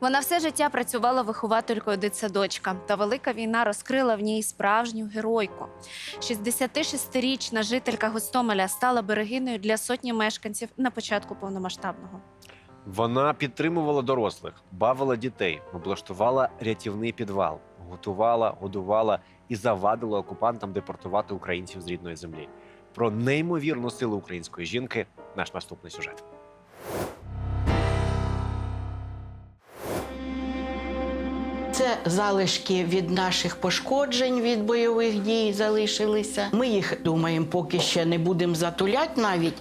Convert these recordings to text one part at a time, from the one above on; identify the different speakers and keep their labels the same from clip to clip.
Speaker 1: Вона все життя працювала вихователькою дитсадочка, та велика війна розкрила в ній справжню геройку. 66-річна жителька Гостомеля стала берегиною для сотні мешканців на початку повномасштабного.
Speaker 2: Вона підтримувала дорослих, бавила дітей, облаштувала рятівний підвал, готувала, годувала і завадила окупантам депортувати українців з рідної землі. Про неймовірну силу української жінки наш наступний сюжет.
Speaker 3: Залишки від наших пошкоджень від бойових дій залишилися. Ми їх думаємо, поки ще не будемо затуляти навіть.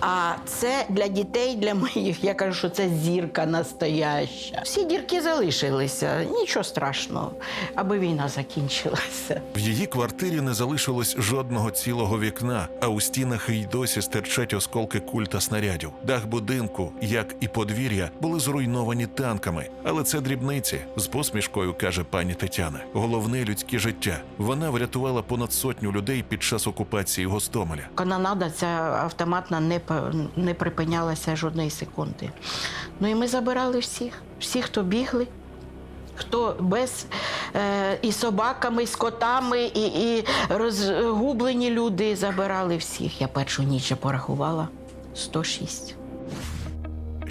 Speaker 3: А це для дітей, для моїх. Я кажу, що це зірка настояща. Всі дірки залишилися. Нічого страшного, аби війна закінчилася.
Speaker 4: В її квартирі не залишилось жодного цілого вікна, а у стінах й досі стирчать осколки куль та снарядів. Дах будинку, як і подвір'я, були зруйновані танками. Але це дрібниці з посмішкою каже пані Тетяна. Головне людське життя. Вона врятувала понад сотню людей під час окупації Гостомеля.
Speaker 3: Канонада ця автоматна не, не припинялася жодної секунди. Ну і ми забирали всіх, всіх, хто бігли. Хто без е, і собаками, і з котами, і, і розгублені люди забирали всіх. Я першу ніч порахувала 106.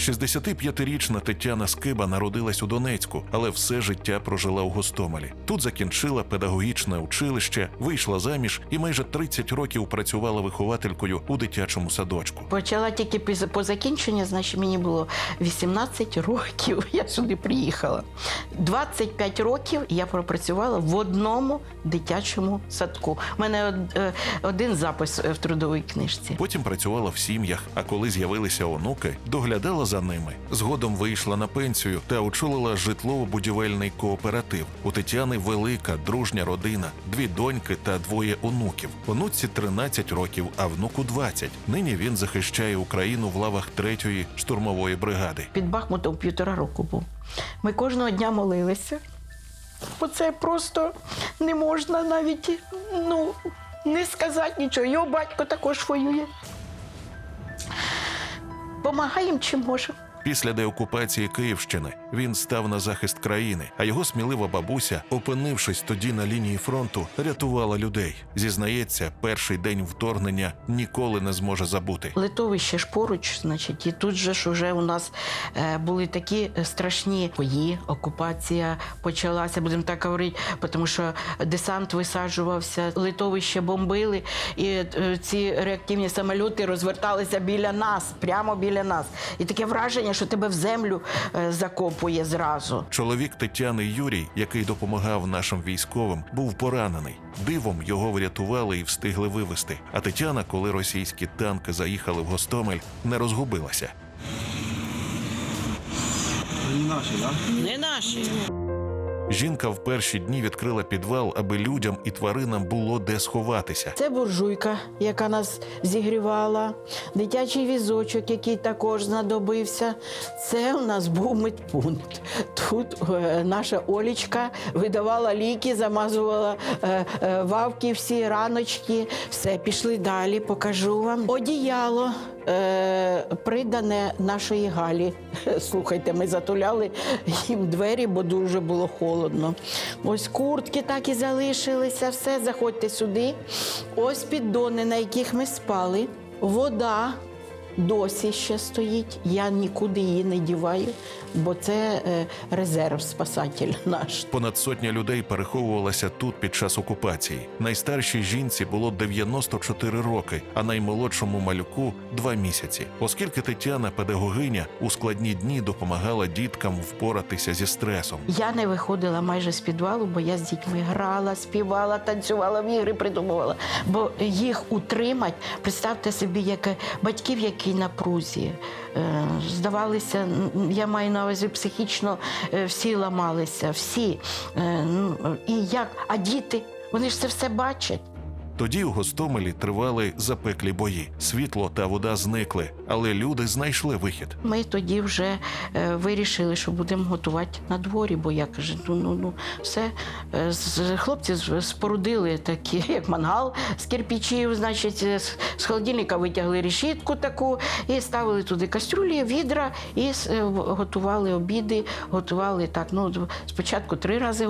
Speaker 4: 65-річна Тетяна Скиба народилась у Донецьку, але все життя прожила у Гостомелі. Тут закінчила педагогічне училище, вийшла заміж і майже 30 років працювала вихователькою у дитячому садочку.
Speaker 3: Почала тільки по закінченню, значить мені було 18 років. Я сюди приїхала. 25 років я пропрацювала в одному дитячому садку. У мене е, один запис в трудовій книжці.
Speaker 4: Потім працювала в сім'ях, а коли з'явилися онуки, доглядала за ними. Згодом вийшла на пенсію та очолила житлово-будівельний кооператив. У Тетяни велика дружня родина, дві доньки та двоє онуків. Онуці 13 років, а внуку 20. Нині він захищає Україну в лавах третьої штурмової бригади.
Speaker 3: Під Бахмутом півтора року був. Ми кожного дня молилися. Бо це просто не можна навіть ну, не сказати нічого. Його батько також воює. Помагаємо чи можемо.
Speaker 4: Після деокупації Київщини він став на захист країни, а його смілива бабуся, опинившись тоді на лінії фронту, рятувала людей. Зізнається, перший день вторгнення ніколи не зможе забути.
Speaker 3: Литовище ж поруч, значить, і тут же ж уже у нас е, були такі е, страшні бої, окупація почалася, будемо так говорити, тому що десант висаджувався, литовище бомбили, і е, ці реактивні самоліти розверталися біля нас, прямо біля нас. І таке враження, що тебе в землю е, закопує зразу.
Speaker 4: Чоловік Тетяни Юрій, який допомагав нашим військовим, був поранений. Дивом його врятували і встигли вивезти. А Тетяна, коли російські танки заїхали в Гостомель, не розгубилася.
Speaker 3: Не наші.
Speaker 4: Жінка в перші дні відкрила підвал, аби людям і тваринам було де сховатися.
Speaker 3: Це буржуйка, яка нас зігрівала, дитячий візочок, який також знадобився. Це у нас був медпункт. Тут е, наша Олічка видавала ліки, замазувала е, е, вавки, всі раночки. Все, пішли далі, покажу вам. Одіяло. Е, придане нашої Галі. Слухайте, ми затуляли їм двері, бо дуже було холодно. Ось куртки так і залишилися. Все, заходьте сюди. Ось піддони, на яких ми спали. Вода досі ще стоїть. Я нікуди її не діваю, бо це е, резерв спасатель наш.
Speaker 4: Понад сотня людей переховувалася тут під час окупації. Найстаршій жінці було 94 роки, а наймолодшому малюку два місяці. Оскільки Тетяна, педагогиня, у складні дні допомагала діткам впоратися зі стресом.
Speaker 3: Я не виходила майже з підвалу, бо я з дітьми грала, співала, танцювала, в ігри придумувала. Бо їх утримать, представте собі, як батьків, які на прузі. Е, Здавалися, я маю на увазі психічно е, всі ламалися, всі. Е, ну, І як? А діти, вони ж це все бачать.
Speaker 4: Тоді у Гостомелі тривали запеклі бої. Світло та вода зникли, але люди знайшли вихід.
Speaker 3: Ми тоді вже е, вирішили, що будемо готувати на дворі, бо я кажу, ну ну ну все. Е, Хлопці спорудили такі, як мангал з кирпичів, значить, е, з, холодильника витягли решітку таку і ставили туди кастрюлі, відра і е, готували обіди, готували так. Ну спочатку три рази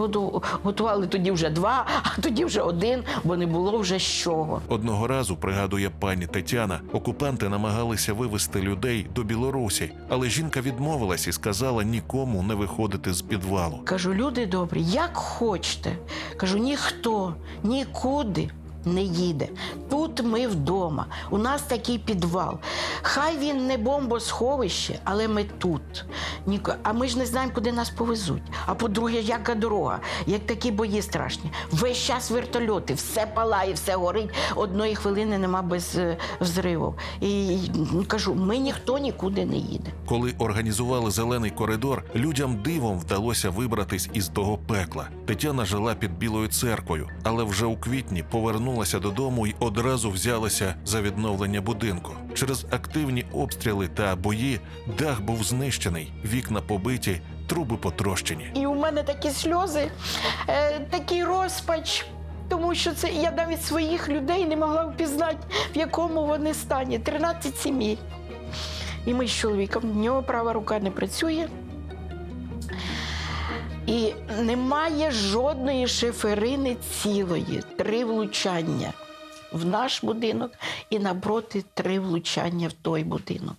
Speaker 3: готували, тоді вже два, а тоді вже один, бо не було вже з чого.
Speaker 4: Одного разу, пригадує пані Тетяна, окупанти намагалися вивезти людей до Білорусі, але жінка відмовилась і сказала нікому не виходити з підвалу.
Speaker 3: Кажу, люди добрі, як хочете. Кажу, ніхто нікуди не їде. Тут ми вдома. У нас такий підвал. Хай він не бомбосховище, але ми тут. А ми ж не знаємо, куди нас повезуть. А по-друге, яка дорога, як такі бої страшні. Весь час вертольоти, все палає, все горить. Одної хвилини нема без е, взривів. І кажу, ми ніхто нікуди не їде.
Speaker 4: Коли організували зелений коридор, людям дивом вдалося вибратись із того пекла. Тетяна жила під Білою церквою, але вже у квітні повернулася додому і одразу взялася за відновлення будинку. Через активні обстріли та бої дах був знищений, вікна побиті, труби потрощені.
Speaker 3: І у мене такі сльози, е, такий розпач. Тому що це я навіть своїх людей не могла впізнати, в якому вони стані. 13 сімей. І ми з чоловіком, в нього права рука не працює. І немає жодної шиферини цілої, три влучання в наш будинок і напроти три влучання в той будинок.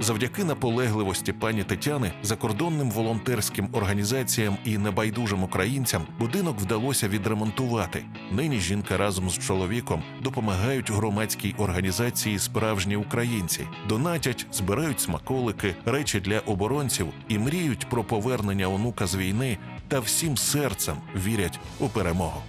Speaker 4: Завдяки наполегливості пані Тетяни, закордонним волонтерським організаціям і небайдужим українцям будинок вдалося відремонтувати. Нині жінка разом з чоловіком допомагають громадській організації Справжні українці, донатять, збирають смаколики, речі для оборонців і мріють про повернення онука з війни та всім серцем вірять у перемогу.